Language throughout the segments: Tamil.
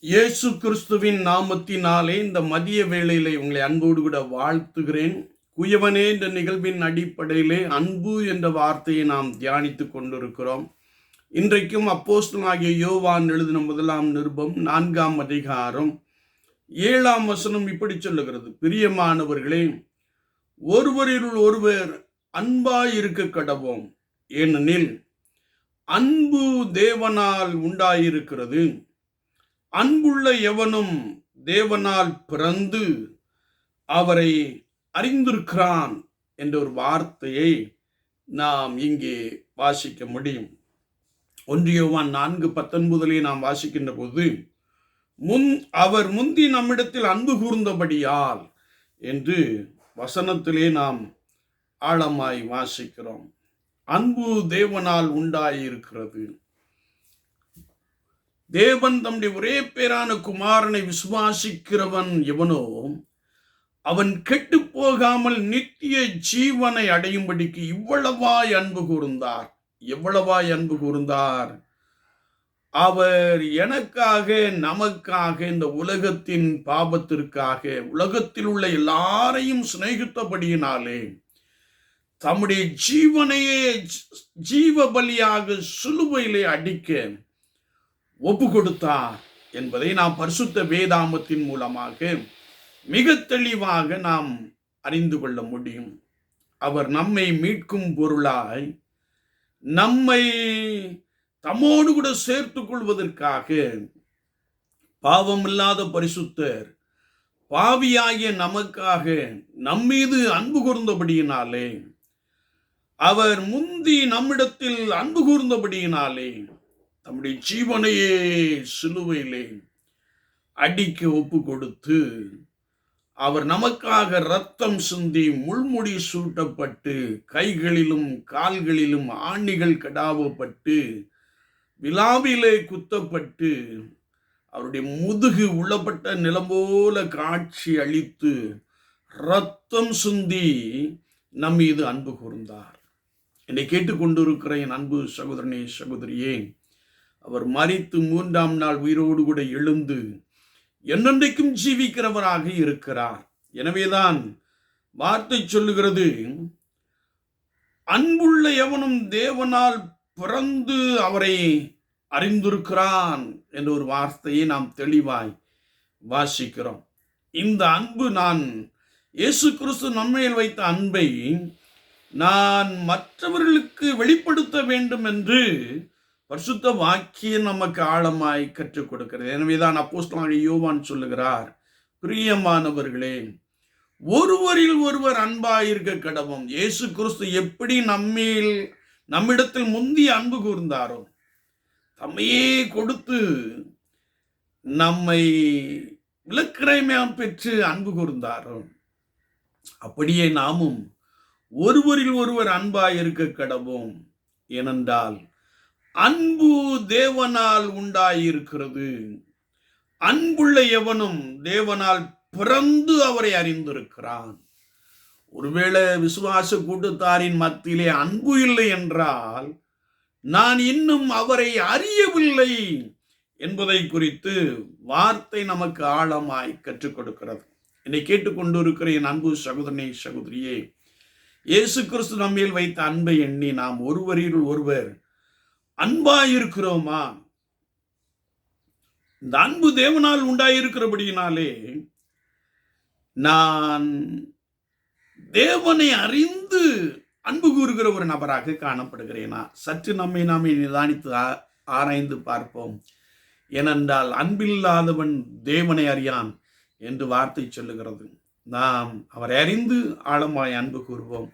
இயேசு கிறிஸ்துவின் நாமத்தினாலே இந்த மதிய வேளையிலே உங்களை அன்போடு கூட வாழ்த்துகிறேன். குயவனே என்ற நிகழ்வின் அடிப்படையிலே அன்பு என்ற வார்த்தையை நாம் தியானித்துக் கொண்டிருக்கிறோம். இன்றைக்கும் அப்போஸ்தனாகிய யோவான் எழுதின முதலாம் நிருபம் நான்காம் அதிகாரம் ஏழாம் வசனம் இப்படி சொல்லுகிறது. பிரியமானவர்களே ஒருவரில் ஒருவர் அன்பாய் இருக்க கடவோம். ஏனெனில் அன்பு தேவனால் உண்டாயிருக்கிறது. அன்புள்ள எவனும் தேவனால் பிறந்து அவரை அறிந்திருக்கிறான் என்ற ஒரு வார்த்தையை நாம் இங்கே வாசிக்க முடியும். ஒன்றியவான் நான்கு பத்தொன்பதிலே நாம் வாசிக்கின்ற போது முன் அவர் முந்தி நம்மிடத்தில் அன்பு கூர்ந்தபடியால் என்று வசனத்திலே நாம் ஆழமாய் வாசிக்கிறோம். அன்பு தேவனால் உண்டாயிருக்கிறது. தேவன் தம்முடைய ஒரே பேரான குமாரனை விசுவாசிக்கிறவன் எவனோ அவன் கெட்டு போகாமல் நித்திய ஜீவனை அடையும்படிக்கு இவ்வளவாய் அன்பு கூர்ந்தார். எவ்வளவாய் அன்பு கூர்ந்தார்? அவர் எனக்காக நமக்காக இந்த உலகத்தின் பாபத்திற்காக உலகத்தில் உள்ள எல்லாரையும் சிநேகித்தபடியினாலே தம்முடைய ஜீவனையே ஜீவ பலியாக சிலுவையிலே அடிக்க ஒப்பு கொடுத்தார் என்பதை நாம் பரிசுத்த வேதாமத்தின் மூலமாக மிக தெளிவாக நாம் அறிந்து கொள்ள முடியும். அவர் நம்மை மீட்கும் பொருளாய் நம்மை தம்மோடு கூட சேர்த்து கொள்வதற்காக பாவமில்லாத பரிசுத்தர் பாவியாகிய நமக்காக நம்மீது அன்பு கூர்ந்தபடியினாலே அவர் முந்தி நம்மிடத்தில் அன்பு கூர்ந்தபடியினாலே தம்முடைய ஜீவனையே சிலுவையிலே அடிக்க ஒப்பு கொடுத்து அவர் நமக்காக ரத்தம் சிந்தி முள்முடி சூட்டப்பட்டு கைகளிலும் கால்களிலும் ஆணிகள் கடாவப்பட்டு விழாவிலே குத்தப்பட்டு அவருடைய முதுகு உள்ளப்பட்ட நிலம் போல காட்சி அளித்து ரத்தம் சிந்தி நம் மீது அன்பு கூர்ந்தார். என்னை கேட்டுக்கொண்டிருக்கிற என் அன்பு சகோதரனே சகோதரியே அவர் மறித்து மூன்றாம் நாள் உயிரோடு கூட எழுந்து என்னென்றைக்கும் ஜீவிக்கிறவராக இருக்கிறார். எனவேதான் வார்த்தை சொல்லுகிறது அன்புள்ள எவனும் தேவனால் பிறந்து அவரை அறிந்திருக்கிறான் என்ற ஒரு வார்த்தையை நாம் தெளிவாய் வாசிக்கிறோம். இந்த அன்பு நான் இயேசு கிறிஸ்து நம்மையில் வைத்த அன்பை நான் மற்றவர்களுக்கு வெளிப்படுத்த வேண்டும் என்று பரிசுத்த வாக்கியம் நமக்கு ஆழமாய் கற்றுக் கொடுக்கிறது எனவேதான் அப்போஸ்தலனாகிய யோவான் சொல்லுகிறார் பிரியமானவர்களே ஒருவரில் ஒருவர் அன்பாயிருக்க கடவும் இயேசு கிறிஸ்து எப்படி நம்மில் நம்மிடத்தில் முந்தி அன்பு கூர்ந்தாரோ தம்மையே கொடுத்து நம்மை விளக்கிறைமையாம் பெற்று அன்பு கூர்ந்தாரோ அப்படியே நாமும் ஒருவரில் ஒருவர் அன்பாயிருக்க கடவோம் ஏனென்றால் அன்பு தேவனால் உண்டாயிருக்கிறது. அன்புள்ள எவனும் தேவனால் பிறந்து அவரை அறிந்திருக்கிறான். ஒருவேளை விசுவாச கூட்டத்தாரின் மத்தியிலே அன்பு இல்லை என்றால் நான் இன்னும் அவரை அறியவில்லை என்பதை குறித்து வார்த்தை நமக்கு ஆழமாய் கற்றுக் கொடுக்கிறது. என்னை கேட்டுக்கொண்டிருக்கிற என் அன்பு சகோதரனே சகோதரியே இயேசு கிறிஸ்து நம்மில் வைத்த அன்பை எண்ணி நாம் ஒருவரில் ஒருவர் அன்பாயிருக்கிறோமா? இந்த அன்பு தேவனால் உண்டாயிருக்கிறபடியினாலே நான் தேவனை அறிந்து அன்பு கூறுகிற ஒரு நபராக காணப்படுகிறேனா? சற்று நம்மை நாமே நிதானித்து ஆராய்ந்து பார்ப்போம். ஏனென்றால் அன்பில்லாதவன் தேவனை அறியான் என்று வார்த்தை சொல்லுகிறது. நாம் அவரை அறிந்து ஆழமாய் அன்பு கூறுவோம்.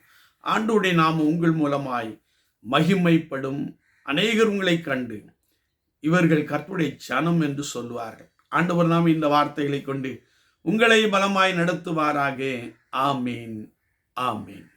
ஆண்டோடைய நாம் உங்கள் மூலமாய் மகிமைப்படும் அநேகர் உங்களை கண்டு இவர்கள் கற்புடைய சனம் என்று சொல்லுவார்கள். ஆண்டவர் நாம் இந்த வார்த்தைகளை கொண்டு உங்களை பலமாய் நடத்துவாராக. ஆமீன். ஆமீன்.